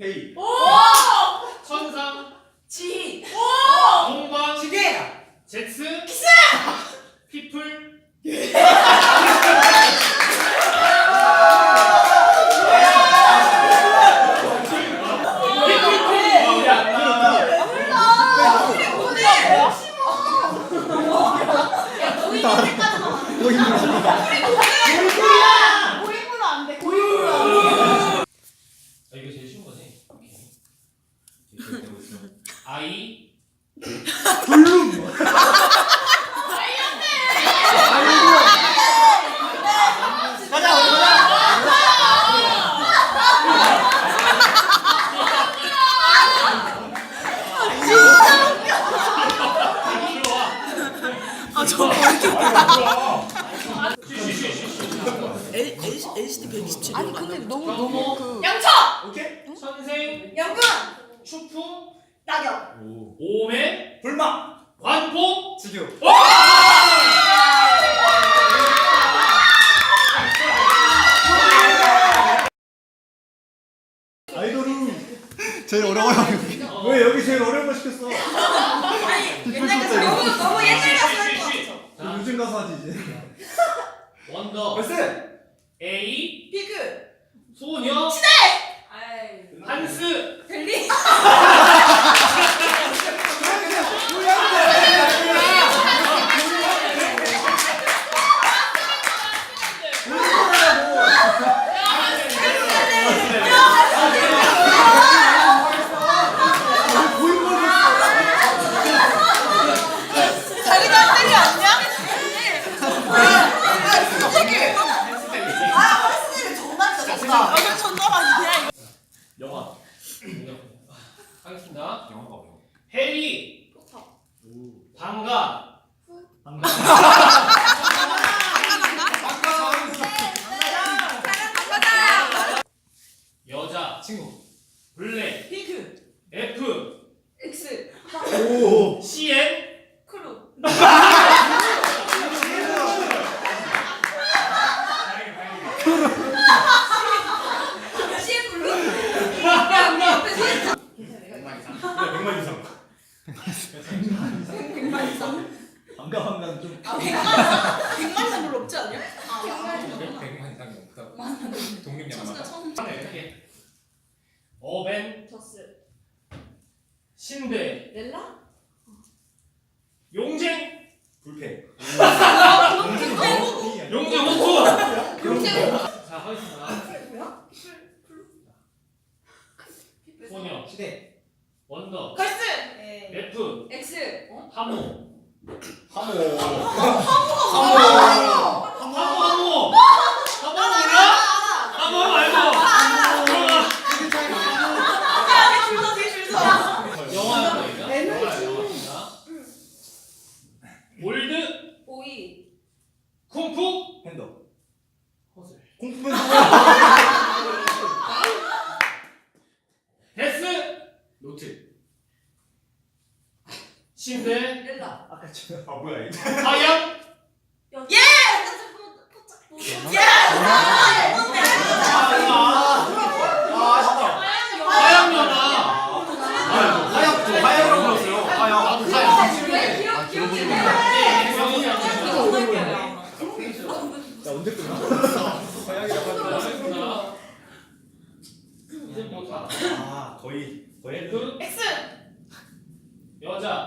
헤이. 오! 천상. 지. 동방. 지게. 잭스 키스 피플 고인물로 안 돼. 고인물로 안 돼. 아, 이거 제일 쉬운 거지? 오케이. 아이 아저 NCT 127. 아니 근데 너무 너무 그 양처. 오케이. 선생 양분. 추풍 낙엽. 오. 오매 불마. 관포 지교. 아이돌은 제일 어려워요. 왜 여기 제일 어려운 거 시켰어? 아니 옛날 가수 너무 너무 옛날 가수 할것 같아. 자, 요즘 가서 하지 이제. 원더 벌스. A 피그. 소녀 아이. 한스 벨리. 자기도 한 땡이 아니야? 아, 버스님 정답이다, 정답. 아, 그래, 정답 영화 하겠습니다. 해리 방가 여자 친구. 블랙 핑크. F X. 오. 100만 100만 이상 별로 없지 않냐? 아, 백만 이상. 100만 이상 없다고 독립 양말 천수가 천. 하네 어떻게? 어벤 저스 신대 렐라? 용쟁 불펜. 용쟁 호쿠 자 하겠습니다. 아, 소녀 시대 원더 걸스! 네. F 엑스! 하모 하모. 하모 하모 10대. 일라. 아까 제가 아 뭐야 이거. 과연?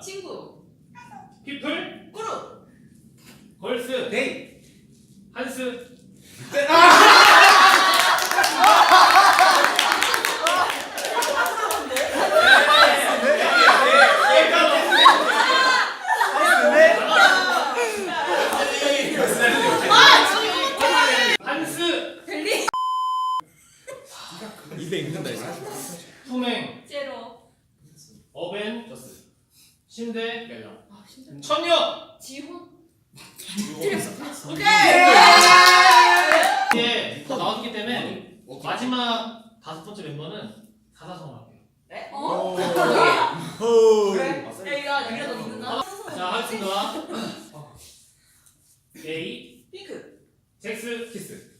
친구. 피플 꾸루. 걸스 데이. 한스 한스 벨리. 입에 있는다 이제. 투맹 제로. 어벤 신대 아, 진짜. 천녀 지훈. 오케이 이게 다 나왔기 때문에 마지막 다섯 번째 멤버는 사사성어 할게요 네? 오. 어? 호. 그래? 야, 이거 이거 너 믿는다. 자 하겠습니다. A 핑크. 잭스 키스